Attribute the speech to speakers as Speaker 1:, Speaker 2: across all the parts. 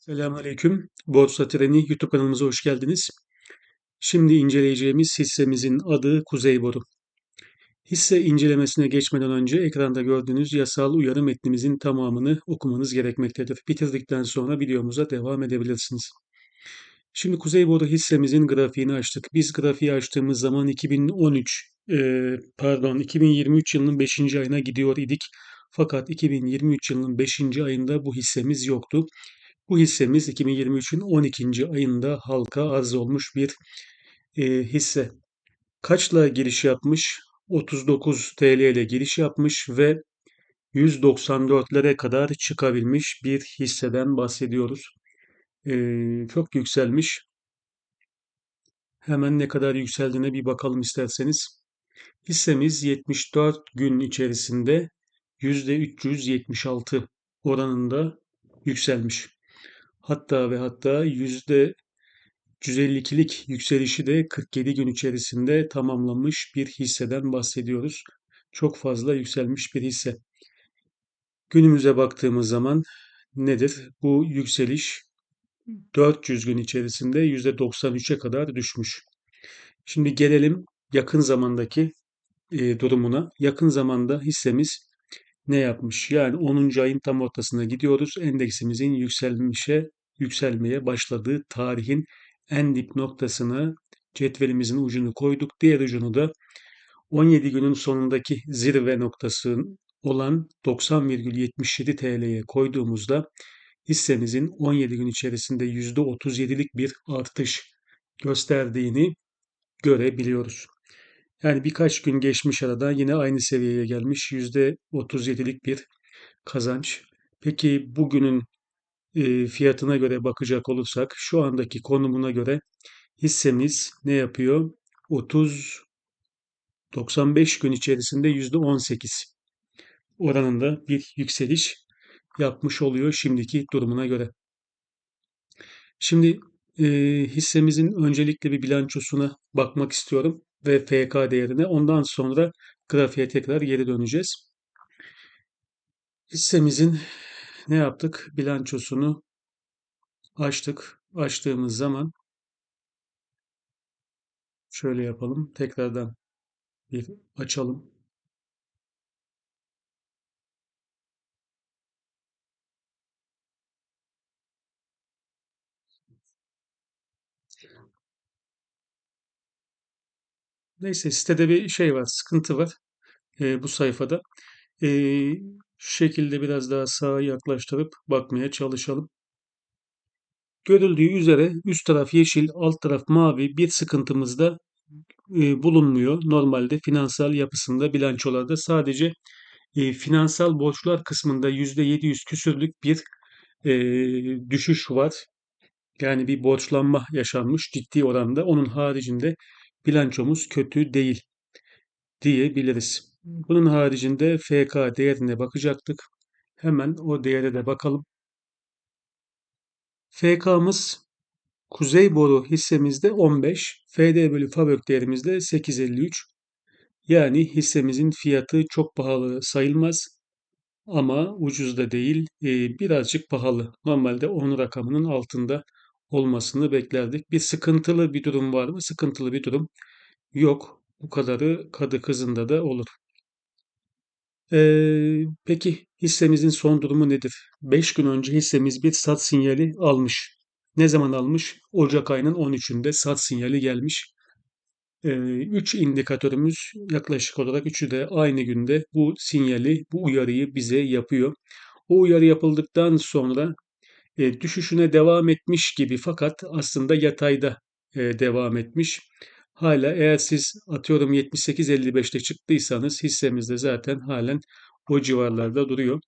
Speaker 1: Selamünaleyküm. Borsa Treni YouTube kanalımıza hoş geldiniz. Şimdi inceleyeceğimiz hissemizin adı Kuzey Boru. Hisse incelemesine geçmeden önce ekranda gördüğünüz yasal uyarı metnimizin tamamını okumanız gerekmektedir. Bitirdikten sonra videomuza devam edebilirsiniz. Şimdi Kuzey Boru hissemizin grafiğini açtık. Biz grafiği açtığımız zaman 2013 e, pardon 2023 yılının 5. ayına gidiyor idik. Fakat 2023 yılının 5. ayında bu hissemiz yoktu. Bu hissemiz 2023'ün 12. ayında halka arz olmuş bir e, hisse. Kaçla giriş yapmış? 39 TL ile giriş yapmış ve 194'lere kadar çıkabilmiş bir hisseden bahsediyoruz. E, çok yükselmiş. Hemen ne kadar yükseldiğine bir bakalım isterseniz. Hissemiz 74 gün içerisinde %376 oranında yükselmiş. Hatta ve hatta yüzde 152'lik yükselişi de 47 gün içerisinde tamamlamış bir hisseden bahsediyoruz. Çok fazla yükselmiş bir hisse. Günümüze baktığımız zaman nedir? Bu yükseliş 400 gün içerisinde %93'e kadar düşmüş. Şimdi gelelim yakın zamandaki e, durumuna. Yakın zamanda hissemiz ne yapmış? Yani 10. ayın tam ortasına gidiyoruz. Endeksimizin yükselmişe yükselmeye başladığı tarihin en dip noktasına cetvelimizin ucunu koyduk. Diğer ucunu da 17 günün sonundaki zirve noktası olan 90,77 TL'ye koyduğumuzda hissemizin 17 gün içerisinde %37'lik bir artış gösterdiğini görebiliyoruz. Yani birkaç gün geçmiş arada yine aynı seviyeye gelmiş %37'lik bir kazanç. Peki bugünün e, fiyatına göre bakacak olursak şu andaki konumuna göre hissemiz ne yapıyor? 30 95 gün içerisinde %18 oranında bir yükseliş yapmış oluyor şimdiki durumuna göre. Şimdi e, hissemizin öncelikle bir bilançosuna bakmak istiyorum ve FK değerine. Ondan sonra grafiğe tekrar geri döneceğiz. Hissemizin ne yaptık? Bilançosunu açtık. Açtığımız zaman şöyle yapalım. Tekrardan bir açalım. Neyse sitede bir şey var, sıkıntı var e, bu sayfada. E, şu şekilde biraz daha sağa yaklaştırıp bakmaya çalışalım. Görüldüğü üzere üst taraf yeşil, alt taraf mavi bir sıkıntımız da e, bulunmuyor. Normalde finansal yapısında bilançolarda sadece e, finansal borçlar kısmında %700 küsürlük bir e, düşüş var. Yani bir borçlanma yaşanmış ciddi oranda. Onun haricinde bilançomuz kötü değil diyebiliriz. Bunun haricinde FK değerine bakacaktık. Hemen o değere de bakalım. FK'mız Kuzey boru hissemizde 15, FD bölü Fabök değerimizde 8.53. Yani hissemizin fiyatı çok pahalı sayılmaz ama ucuz da değil, e, birazcık pahalı. Normalde 10 rakamının altında olmasını beklerdik. Bir sıkıntılı bir durum var mı? Sıkıntılı bir durum yok. Bu kadarı kadı kızında da olur. Ee, peki hissemizin son durumu nedir? 5 gün önce hissemiz bir sat sinyali almış. Ne zaman almış? Ocak ayının 13'ünde sat sinyali gelmiş. 3 indikatörümüz yaklaşık olarak üçü de aynı günde bu sinyali, bu uyarıyı bize yapıyor. O uyarı yapıldıktan sonra e, düşüşüne devam etmiş gibi fakat aslında yatayda e, devam etmiş. Hala eğer siz atıyorum 78.55'te çıktıysanız hissemizde zaten halen o civarlarda duruyor.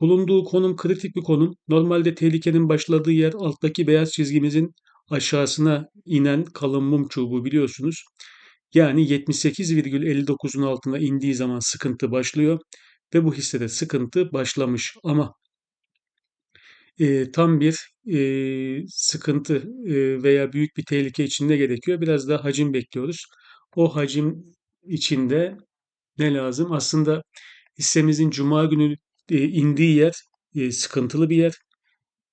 Speaker 1: Bulunduğu konum kritik bir konum. Normalde tehlikenin başladığı yer alttaki beyaz çizgimizin aşağısına inen kalın mum çubuğu biliyorsunuz. Yani 78,59'un altına indiği zaman sıkıntı başlıyor ve bu hissede sıkıntı başlamış ama e, tam bir e, sıkıntı e, veya büyük bir tehlike içinde gerekiyor. Biraz daha hacim bekliyoruz. O hacim içinde ne lazım? Aslında hissemizin cuma günü e, indiği yer e, sıkıntılı bir yer.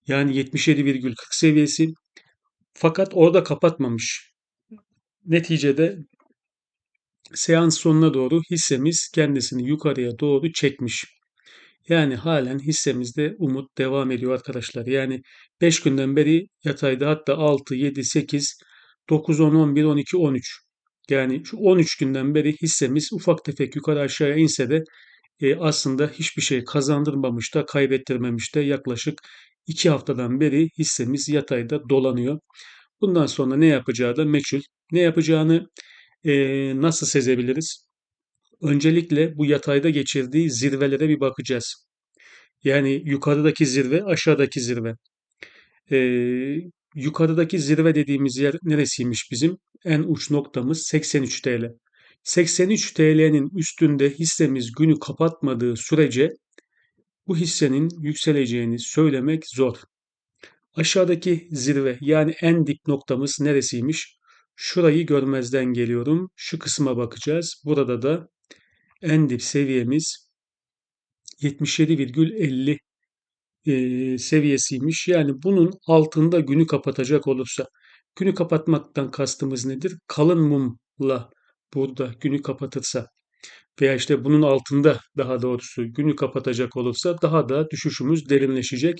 Speaker 1: Yani 77,40 seviyesi. Fakat orada kapatmamış. Neticede seans sonuna doğru hissemiz kendisini yukarıya doğru çekmiş. Yani halen hissemizde umut devam ediyor arkadaşlar. Yani 5 günden beri yatayda hatta 6, 7, 8, 9, 10, 11, 12, 13. Yani şu 13 günden beri hissemiz ufak tefek yukarı aşağıya inse de e, aslında hiçbir şey kazandırmamış da kaybettirmemiş de yaklaşık 2 haftadan beri hissemiz yatayda dolanıyor. Bundan sonra ne yapacağı da meçhul. Ne yapacağını e, nasıl sezebiliriz? Öncelikle bu yatayda geçirdiği zirvelere bir bakacağız. Yani yukarıdaki zirve, aşağıdaki zirve. Ee, yukarıdaki zirve dediğimiz yer neresiymiş bizim? En uç noktamız 83 TL. 83 TL'nin üstünde hissemiz günü kapatmadığı sürece bu hissenin yükseleceğini söylemek zor. Aşağıdaki zirve yani en dik noktamız neresiymiş? Şurayı görmezden geliyorum. Şu kısma bakacağız. Burada da en dip seviyemiz 77,50 e, seviyesiymiş. Yani bunun altında günü kapatacak olursa, günü kapatmaktan kastımız nedir? Kalın mumla burada günü kapatırsa veya işte bunun altında daha doğrusu günü kapatacak olursa daha da düşüşümüz derinleşecek.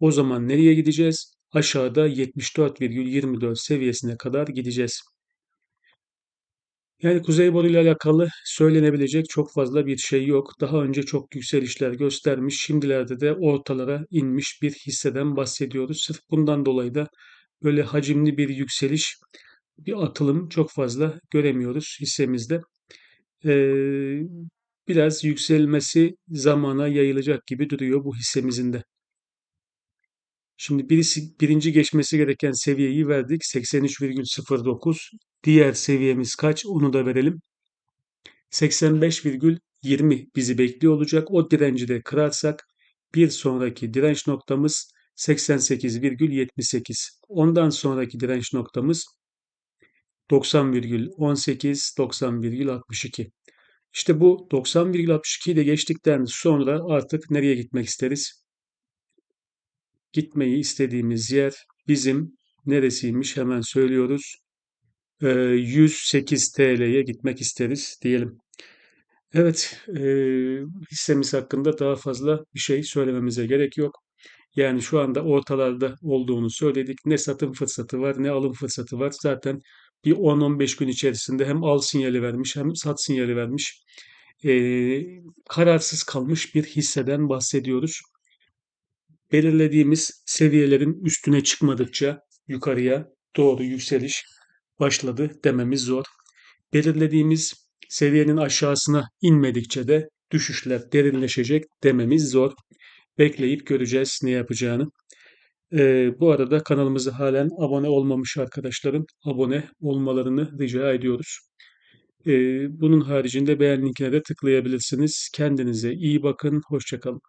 Speaker 1: O zaman nereye gideceğiz? Aşağıda 74,24 seviyesine kadar gideceğiz. Yani Kuzeyboru ile alakalı söylenebilecek çok fazla bir şey yok. Daha önce çok yükselişler göstermiş, şimdilerde de ortalara inmiş bir hisseden bahsediyoruz. Sırf bundan dolayı da böyle hacimli bir yükseliş, bir atılım çok fazla göremiyoruz hissemizde. Ee, biraz yükselmesi zamana yayılacak gibi duruyor bu hissemizin de. Şimdi birisi, birinci geçmesi gereken seviyeyi verdik. 83,09. Diğer seviyemiz kaç? Onu da verelim. 85,20 bizi bekliyor olacak. O direnci de kırarsak bir sonraki direnç noktamız 88,78. Ondan sonraki direnç noktamız 90,18, 90,62. İşte bu 90,62'yi de geçtikten sonra artık nereye gitmek isteriz? Gitmeyi istediğimiz yer bizim neresiymiş hemen söylüyoruz. 108 TL'ye gitmek isteriz diyelim. Evet, e, hissemiz hakkında daha fazla bir şey söylememize gerek yok. Yani şu anda ortalarda olduğunu söyledik. Ne satım fırsatı var ne alım fırsatı var. Zaten bir 10-15 gün içerisinde hem al sinyali vermiş hem sat sinyali vermiş. E, kararsız kalmış bir hisseden bahsediyoruz. Belirlediğimiz seviyelerin üstüne çıkmadıkça yukarıya doğru yükseliş başladı dememiz zor. Belirlediğimiz seviyenin aşağısına inmedikçe de düşüşler derinleşecek dememiz zor. Bekleyip göreceğiz ne yapacağını. Ee, bu arada kanalımıza halen abone olmamış arkadaşlarım abone olmalarını rica ediyoruz. Ee, bunun haricinde beğen linkine de tıklayabilirsiniz. Kendinize iyi bakın. Hoşçakalın.